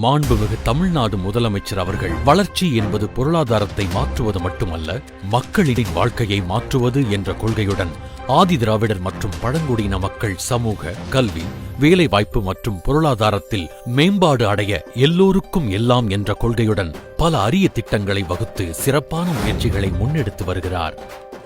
மாண்புமிகு தமிழ்நாடு முதலமைச்சர் அவர்கள் வளர்ச்சி என்பது பொருளாதாரத்தை மாற்றுவது மட்டுமல்ல மக்களின் வாழ்க்கையை மாற்றுவது என்ற கொள்கையுடன் ஆதி திராவிடர் மற்றும் பழங்குடியின மக்கள் சமூக கல்வி வேலைவாய்ப்பு மற்றும் பொருளாதாரத்தில் மேம்பாடு அடைய எல்லோருக்கும் எல்லாம் என்ற கொள்கையுடன் பல அரிய திட்டங்களை வகுத்து சிறப்பான முயற்சிகளை முன்னெடுத்து வருகிறார்.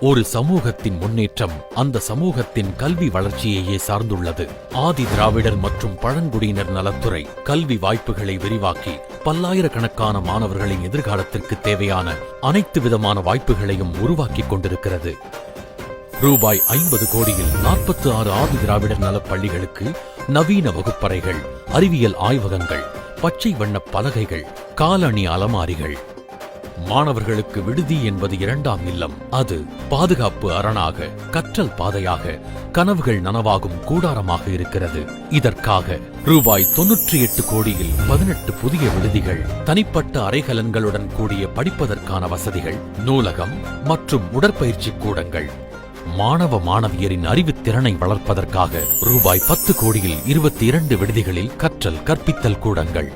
ஒரு சமூகத்தின் முன்னேற்றம் அந்த சமூகத்தின் கல்வி வளர்ச்சியையே சார்ந்துள்ளது. ஆதி திராவிடர் மற்றும் பழங்குடியினர் நலத்துறை கல்வி வாய்ப்புகளை விரிவாக்கி பல்லாயிரக்கணக்கான மாணவர்களின் எதிர்காலத்திற்கு தேவையான அனைத்து விதமான வாய்ப்புகளையும் உருவாக்கிக் கொண்டிருக்கிறது. ரூபாய் ஐம்பது கோடியில் நாற்பத்தி ஆறு ஆதி திராவிடர் நலப் பள்ளிகளுக்கு நவீன வகுப்பறைகள் அறிவியல் ஆய்வகங்கள் பச்சை வண்ண பலகைகள் காலணி அலமாரிகள் மாணவர்களுக்கு விடுதி என்பது இரண்டாம் இல்லம். அது பாதுகாப்பு அரணாக கற்றல் பாதையாக கனவுகள் நனவாகும் கூடாரமாக இருக்கிறது. இதற்காக ரூபாய் தொன்னூற்றி எட்டு கோடியில் பதினெட்டு புதிய விடுதிகள் தனிப்பட்ட அறைகலன்களுடன் கூடிய படிப்பதற்கான வசதிகள் நூலகம் மற்றும் உடற்பயிற்சி கூடங்கள். மாணவ மாணவியரின் அறிவுத் திறனை வளர்ப்பதற்காக ரூபாய் பத்து கோடியில் இருபத்தி இரண்டு விடுதிகளில் கற்றல் கற்பித்தல் கூடங்கள்.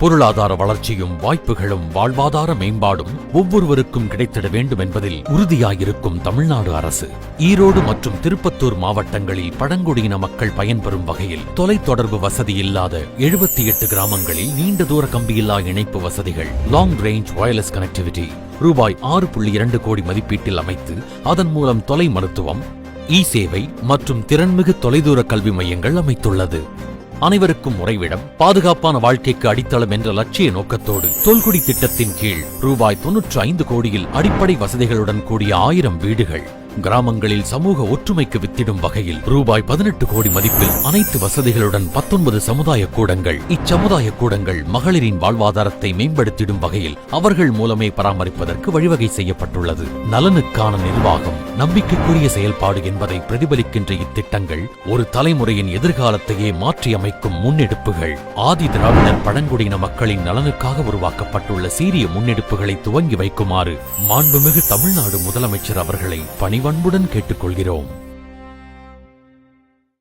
பொருளாதார வளர்ச்சியும் வாய்ப்புகளும் வாழ்வாதார மேம்பாடும் ஒவ்வொருவருக்கும் கிடைத்திட வேண்டும் என்பதில் உறுதியாயிருக்கும் தமிழ்நாடு அரசு. ஈரோடு மற்றும் திருப்பத்தூர் மாவட்டங்களில் பழங்குடியின மக்கள் பயன்பெறும் வகையில் தொலைத்தொடர்பு வசதி இல்லாத எழுபத்தி எட்டு கிராமங்களில் நீண்ட தூர கம்பியில்லா இணைப்பு வசதிகள் லாங் ரேஞ்ச் வயர்லெஸ் கனெக்டிவிட்டி ரூபாய் ஆறு புள்ளி இரண்டு கோடி மதிப்பீட்டில் அமைத்து அதன் மூலம் தொலை மருத்துவம் இ சேவை மற்றும் திறன்மிகு தொலைதூர கல்வி மையங்கள் அமைத்துள்ளது. அனைவருக்கும் உறைவிடம் பாதுகாப்பான வாழ்க்கைக்கு அடித்தளம் என்ற லட்சிய நோக்கத்தோடு தொல்குடி திட்டத்தின் கீழ் ரூபாய் தொன்னூற்று ஐந்து கோடியில் அடிப்படை வசதிகளுடன் கூடிய ஆயிரம் வீடுகள். கிராமங்களில் சமூக ஒற்றுமைக்கு வித்திடும் வகையில் ரூபாய் பதினெட்டு கோடி மதிப்பில் அனைத்து வசதிகளுடன் பத்தொன்பது சமுதாய கூடங்கள். இச்சமுதாய கூடங்கள் மகளிரின் வாழ்வாதாரத்தை மேம்படுத்திடும் வகையில் அவர்கள் மூலமே பராமரிப்பதற்கு வழிவகை செய்யப்பட்டுள்ளது. நலனுக்கான நிர்வாகம் நம்பிக்கைக்குரிய செயல்பாடு என்பதை பிரதிபலிக்கின்ற இத்திட்டங்கள் ஒரு தலைமுறையின் எதிர்காலத்தையே மாற்றியமைக்கும் முன்னெடுப்புகள். ஆதி திராவிடர் பழங்குடியின மக்களின் நலனுக்காக உருவாக்கப்பட்டுள்ள சீரிய முன்னெடுப்புகளை துவங்கி வைக்குமாறு மாண்புமிகு தமிழ்நாடு முதலமைச்சர் அவர்களை பணி பணிவன்புடன் கேட்டுக்கொள்கிறோம்.